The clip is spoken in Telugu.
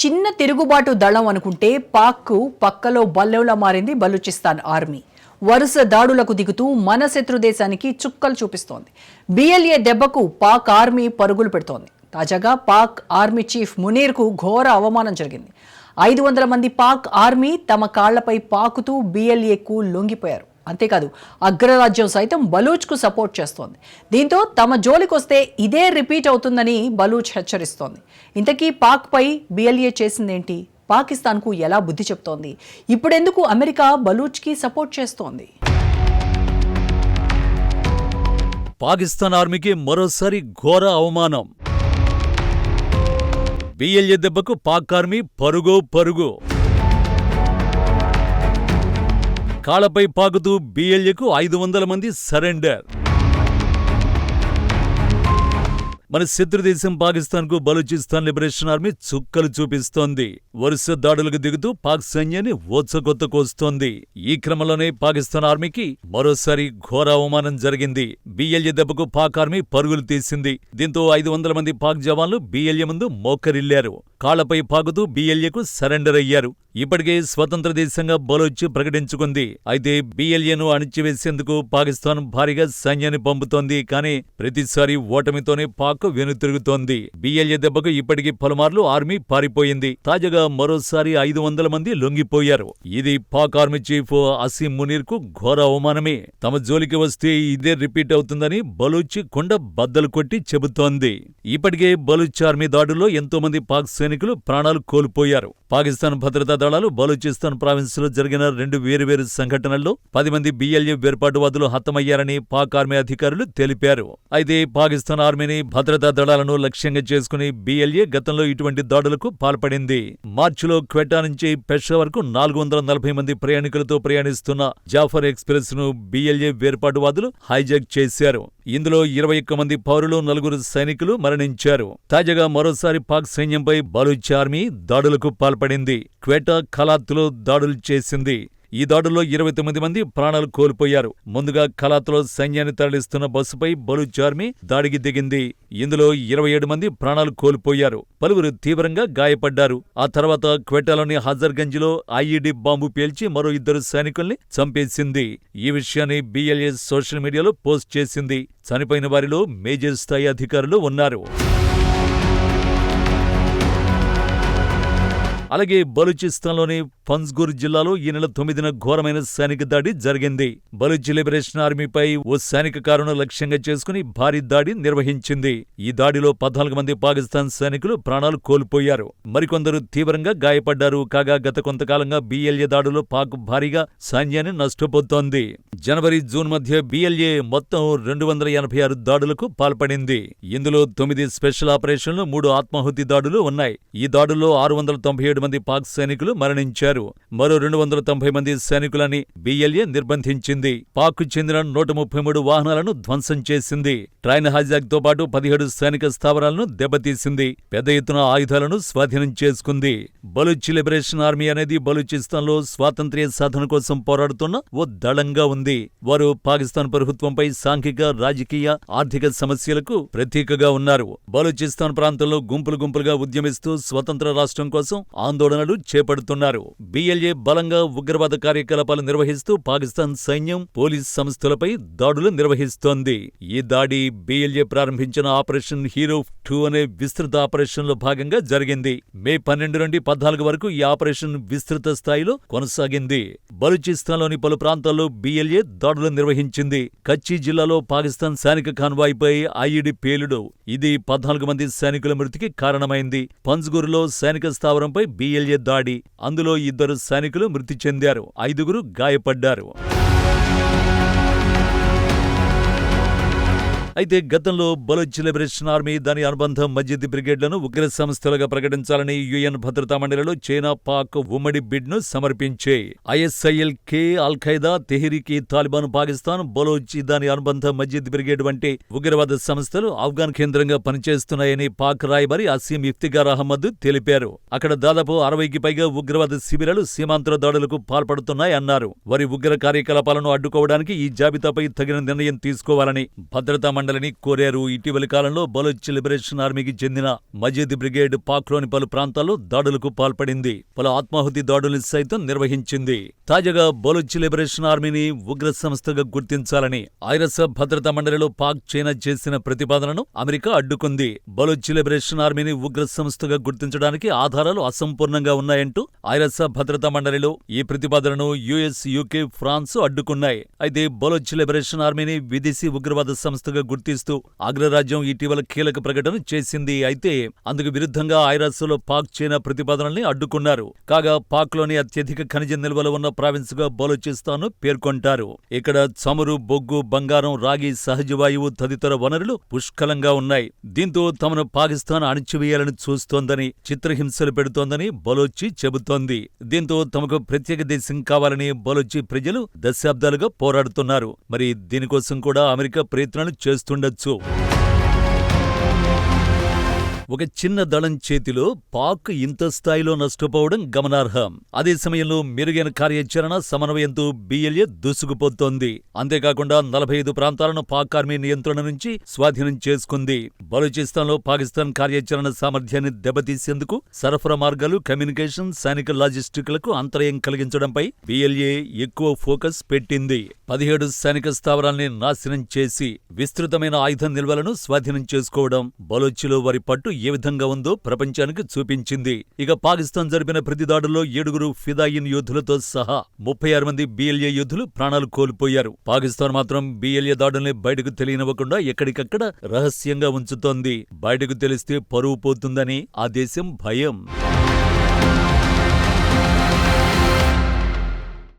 చిన్న తిరుగుబాటు దళం అనుకుంటే పాక్కు పక్కలో బల్లెంలా మారింది బలూచిస్తాన్ ఆర్మీ. వరుస దాడులకు దిగుతూ మన శత్రు దేశానికి చుక్కలు చూపిస్తోంది. బిఎల్ఏ దెబ్బకు పాక్ ఆర్మీ పరుగులు పెడుతోంది. తాజాగా పాక్ ఆర్మీ చీఫ్ మునీర్కు ఘోర అవమానం జరిగింది. ఐదు వందల మంది పాక్ ఆర్మీ తమ కాళ్ళపై పాకుతూ బిఎల్ఏకు లొంగిపోయారు. అంతేకాదు అగ్రరాజ్యం సైతం బలూచ్కు సపోర్ట్ చేస్తోంది. దీంతో తమ జోలికొస్తే ఇదే రిపీట్ అవుతుందని బలూచ్ హెచ్చరిస్తోంది. ఇంతకీ పాక్పై బిఎల్ఏ చేసిందేంటి? పాకిస్తాన్కు ఎలా బుద్ధి చెప్తోంది? ఇప్పుడెందుకు అమెరికా బలూచ్కి సపోర్ట్ చేస్తోంది? పాకిస్తాన్ ఆర్మీకి మరోసారి ఘోర అవమానం. బిఎల్ఏ దెబ్బకు పాక్ ఆర్మీ పరుగో పరుగు. కాళ్ళపై పాకుతూ బిఎల్ఏకు ఐదు వందల మంది సరెండర్. మన శత్రు దేశం పాకిస్తాన్కు బలూచిస్తాన్ లిబరేషన్ ఆర్మీ చుక్కలు చూపిస్తోంది. వరుస దాడులకు దిగుతూ పాక్ సైన్యాన్ని ఓచకొత్త కోస్తోంది ఈ క్రమంలోనే పాకిస్తాన్ ఆర్మీకి మరోసారి ఘోర అవమానం జరిగింది. బిఎల్ఏ దెబ్బకు పాక్ ఆర్మీ పరుగులు తీసింది. దీంతో ఐదు వందల మంది పాక్ జవాన్లు బిఎల్ఏ ముందు మోకరిల్లారు. కాళ్ళపై పాకుతూ బిఎల్ఏకు సరెండర్ అయ్యారు. ఇప్పటికే స్వతంత్ర దేశంగా బలోచ్ ప్రకటించుకుంది. అయితే బిఎల్ఏను అణిచివేసేందుకు పాకిస్తాన్ భారీగా సైన్యాన్ని పంపుతోంది. కానీ ప్రతిసారి ఓటమితోనే పాక్ వెనుతిరుగుతోంది. బిఎల్ఏ దెబ్బకు ఇప్పటికీ పలుమార్లు ఆర్మీ పారిపోయింది. తాజాగా మరోసారి ఐదు వందల మంది లొంగిపోయారు. ఇది పాక్ ఆర్మీ చీఫ్ అసీం మునీర్కు ఘోర అవమానమే. తమ జోలికి వస్తే ఇదే రిపీట్ అవుతుందని బలూచ్ కొండ బద్దలు కొట్టి చెబుతోంది. ఇప్పటికే బలూచ్ ఆర్మీ దాడుల్లో ఎంతో మంది పాక్ సైనికులు ప్రాణాలు కోల్పోయారు. పాకిస్తాన్ భద్రతా దళాలు బలూచిస్తాన్ ప్రావిన్స్లో జరిగిన రెండు వేరువేరు సంఘటనల్లో పది మంది బిఎల్ఏ వేర్పాటువాదులు హతమయ్యారని పాక్ ఆర్మీ అధికారులు తెలిపారు. అయితే పాకిస్తాన్ ఆర్మీని భద్రతా దళాలను లక్ష్యంగా చేసుకుని బిఎల్ఏ గతంలో ఇటువంటి దాడులకు పాల్పడింది. మార్చిలో క్వెటా నుంచి పెషావర్ వరకు నాలుగు వందల నలభై మంది ప్రయాణికులతో ప్రయాణిస్తున్న జాఫర్ ఎక్స్ప్రెస్ను బిఎల్ఏ వేర్పాటువాదులు హైజాక్ చేశారు. ఇందులో ఇరవై ఒక్క మంది పౌరులు నలుగురు సైనికులు మరణించారు. తాజాగా మరోసారి పాక్ సైన్యంపై బలూచ్ ఆర్మీ దాడులకు పాల్పడింది. క్వేటా ఖలాత్లో దాడులు చేసింది. ఈ దాడుల్లో ఇరవై తొమ్మిది మంది ప్రాణాలు కోల్పోయారు. ముందుగా ఖలాత్లో సైన్యాన్ని తరలిస్తున్న బస్సుపై బలూచ్ ఆర్మీ దాడికి దిగింది. ఇందులో ఇరవై ఏడు మంది ప్రాణాలు కోల్పోయారు. పలువురు తీవ్రంగా గాయపడ్డారు. ఆ తర్వాత క్వెటాలోని హజర్గంజ్లో ఐఈడీ బాంబు పేల్చి మరో ఇద్దరు సైనికుల్ని చంపేసింది. ఈ విషయాన్ని బీఎల్ఏ సోషల్ మీడియాలో పోస్ట్ చేసింది. చనిపోయిన వారిలో మేజర్ స్థాయి అధికారులు ఉన్నారు. అలాగే బలూచిస్తాన్లోని ఫన్స్గూర్ జిల్లాలో ఈ నెల తొమ్మిదిన ఘోరమైన సైనిక దాడి జరిగింది. బలూచ్ లిబరేషన్ ఆర్మీపై ఓ సైనిక కారును లక్ష్యంగా చేసుకుని భారీ దాడి నిర్వహించింది. ఈ దాడిలో పద్నాలుగు మంది పాకిస్తాన్ సైనికులు ప్రాణాలు కోల్పోయారు. మరికొందరు తీవ్రంగా గాయపడ్డారు. కాగా గత కొంతకాలంగా బీఎల్ఏ దాడులో పాక్ భారీగా సైన్యాన్ని నష్టపోతోంది. జనవరి జూన్ మధ్య బీఎల్ఏ మొత్తం రెండు వందల ఎనభై ఆరు దాడులకు పాల్పడింది. ఇందులో తొమ్మిది స్పెషల్ ఆపరేషన్లు మూడు ఆత్మాహుతి దాడులు ఉన్నాయి. ఈ దాడుల్లో ఆరు వందల తొంభై ఏడు మంది పాక్ సైనికులు మరణించారు. మరో రెండు వందల తొంభై మంది సైనికులని బిఎల్ఏ నిర్బంధించింది. పాక్ చెందిన నూట ముప్పై మూడు వాహనాలను ధ్వంసం చేసింది. ట్రైన్ హైజాక్తో పాటు పదిహేడు సైనిక స్థావరాలను దెబ్బతీసింది. పెద్ద ఎత్తున ఆయుధాలను స్వాధీనం చేసుకుంది. బలూచ్ లిబరేషన్ ఆర్మీ అనేది బలూచిస్తాన్లో స్వాతంత్ర్య సాధన కోసం పోరాడుతున్న ఓ దళంగా ఉంది. వారు పాకిస్తాన్ ప్రభుత్వంపై సాంఘిక రాజకీయ ఆర్థిక సమస్యలకు ప్రతీకగా ఉన్నారు. బలూచిస్తాన్ ప్రాంతంలో గుంపులు గుంపులుగా ఉద్యమిస్తూ స్వతంత్ర రాష్ట్రం కోసం ఆందోళనలు చేపడుతున్నారు. బిఎల్ఏ బలంగా ఉగ్రవాద కార్యకలాపాలు నిర్వహిస్తూ పాకిస్తాన్ సైన్యం పోలీస్ సంస్థలపై దాడులు నిర్వహిస్తోంది. ఈ దాడి బిఎల్ఏ ప్రారంభించిన ఆపరేషన్ హీరో టూ అనే విస్తృత ఆపరేషన్లో భాగంగా జరిగింది. మే పన్నెండు నుండి పద్నాలుగు వరకు ఈ ఆపరేషన్ విస్తృత స్థాయిలో కొనసాగింది. బలూచిస్తాన్లోని పలు ప్రాంతాల్లో బిఎల్ఏ దాడులు నిర్వహించింది. కచ్చి జిల్లాలో పాకిస్తాన్ సైనిక కాన్వాయ్పై ఐఈడి పేలుడు. ఇది పద్నాలుగు మంది సైనికుల మృతికి కారణమైంది. పంజ్గూరులో సైనిక స్థావరంపై బిఎల్ఏ దాడి అందులో ఇద్దరు సైనికులు మృతి చెందారు ఐదుగురు గాయపడ్డారు. అయితే గతంలో బలోచ్ లిబరేషన్ ఆర్మీ దాని అనుబంధ మస్జిద్ బ్రిగేడ్లను ఉగ్ర సంస్థలుగా ప్రకటించాలని యుఎన్ భద్రతా మండలిలో చైనా పాక్ ఉమ్మడి బిడ్ను సమర్పించే ISIL K al Qaeda Tehriki Taliban Pakistan Baloch దాని అనుబంధ మస్జిద్ బ్రిగేడ్ వంటి ఉగ్రవాద సంస్థలు ఆఫ్ఘాన్ కేంద్రంగా పనిచేస్తున్నాయని పాక్ రాయబారి అసీం ఇఫ్తిగార్ అహ్మద్ తెలిపారు. అక్కడ దాదాపు అరవైకి పైగా ఉగ్రవాద శిబిరాలు సీమాంతర దాడులకు పాల్పడుతున్నాయన్నారు వారి ఉగ్ర కార్యకలాపాలను అడ్డుకోవడానికి ఈ జాబితాపై తగిన నిర్ణయం తీసుకోవాలని భద్రతా మండలి మండలిని కోరారు. ఇటీవలి కాలంలో బలోచ్ లిబరేషన్ ఆర్మీకి చెందిన మజీద్ బ్రిగేడ్ పాక్లోని పలు ప్రాంతాల్లో దాడులకు పాల్పడింది. పలు ఆత్మాహుతి దాడులు సైతం నిర్వహించింది. తాజాగా బలోచ్ లిబరేషన్ ఆర్మీని ఉగ్ర సంస్థగా గుర్తించాలని ఐరస భద్రతా మండలిలో పాక్ చైనా చేసిన ప్రతిపాదనను అమెరికా అడ్డుకుంది. బలోచ్ లిబరేషన్ ఆర్మీని ఉగ్ర సంస్థగా గుర్తించడానికి ఆధారాలు అసంపూర్ణంగా ఉన్నాయంటూ ఐరస భద్రతా మండలిలో ఈ ప్రతిపాదనను యుఎస్ యూకే ఫ్రాన్స్ అడ్డుకున్నాయి. అయితే బలోచ్ లిబరేషన్ ఆర్మీని విదేశీ ఉగ్రవాద సంస్థగా గుర్తిస్తూ అగ్రరాజ్యం ఇటీవల కీలక ప్రకటన చేసింది. అయితే అందుకు విరుద్ధంగా ఐరాస్లో పాక్ చైనా ప్రతిపాదనల్ని అడ్డుకున్నారు. కాగా పాక్లోని అత్యధిక ఖనిజ నిల్వలు ఉన్న ప్రావిన్స్గా బలోచిస్తాను పేర్కొంటారు. ఇక్కడ చమురు బొగ్గు బంగారం రాగి సహజ వాయువు తదితర వనరులు పుష్కలంగా ఉన్నాయి. దీంతో తమను పాకిస్తాన్ అణిచివేయాలని చూస్తోందని చిత్రహింసలు పెడుతోందని బలోచి చెబుతోంది. దీంతో తమకు ప్రత్యేక దేశం కావాలని బలోచి ప్రజలు దశాబ్దాలుగా పోరాడుతున్నారు. మరి దీనికోసం కూడా అమెరికా ప్రయత్నాలు చేస్తుండొచ్చు. ఒక చిన్న దళం చేతిలో పాక్ ఇంత స్థాయిలో నష్టపోవడం గమనార్హం. అదే సమయంలో మెరుగైన కార్యాచరణ సమన్వయంతో బిఎల్ఏ దూసుకుపోతోంది. అంతేకాకుండా నలభై ఐదు ప్రాంతాలను పాక్ ఆర్మీ నియంత్రణ నుంచి స్వాధీనం చేసుకుంది. బలూచిస్తాన్లో పాకిస్తాన్ కార్యాచరణ సామర్థ్యాన్ని దెబ్బతీసేందుకు సరఫరా మార్గాలు కమ్యూనికేషన్ సైనిక లాజిస్టిక్లకు అంతరాయం కలిగించడంపై బిఎల్ఏ ఎక్కువ ఫోకస్ పెట్టింది. పదిహేడు సైనిక స్థావరాల్ని నాశనం చేసి విస్తృతమైన ఆయుధ నిల్వలను స్వాధీనం చేసుకోవడం బలోచిలో వారి పట్టు ఏ విధంగా ఉందో ప్రపంచానికి చూపించింది. ఇక పాకిస్తాన్ జరిపిన ప్రతి దాడుల్లో ఏడుగురు ఫిదాయిన్ యోధులతో సహా ముప్పై ఆరు మంది బిఎల్ఏ యోధులు ప్రాణాలు కోల్పోయారు. పాకిస్తాన్ మాత్రం బిఎల్ఏ దాడుల్ని బయటకు తెలియనివ్వకుండా ఎక్కడికక్కడ రహస్యంగా ఉంచుతోంది. బయటకు తెలిస్తే పరువు పోతుందని ఆ దేశం భయం.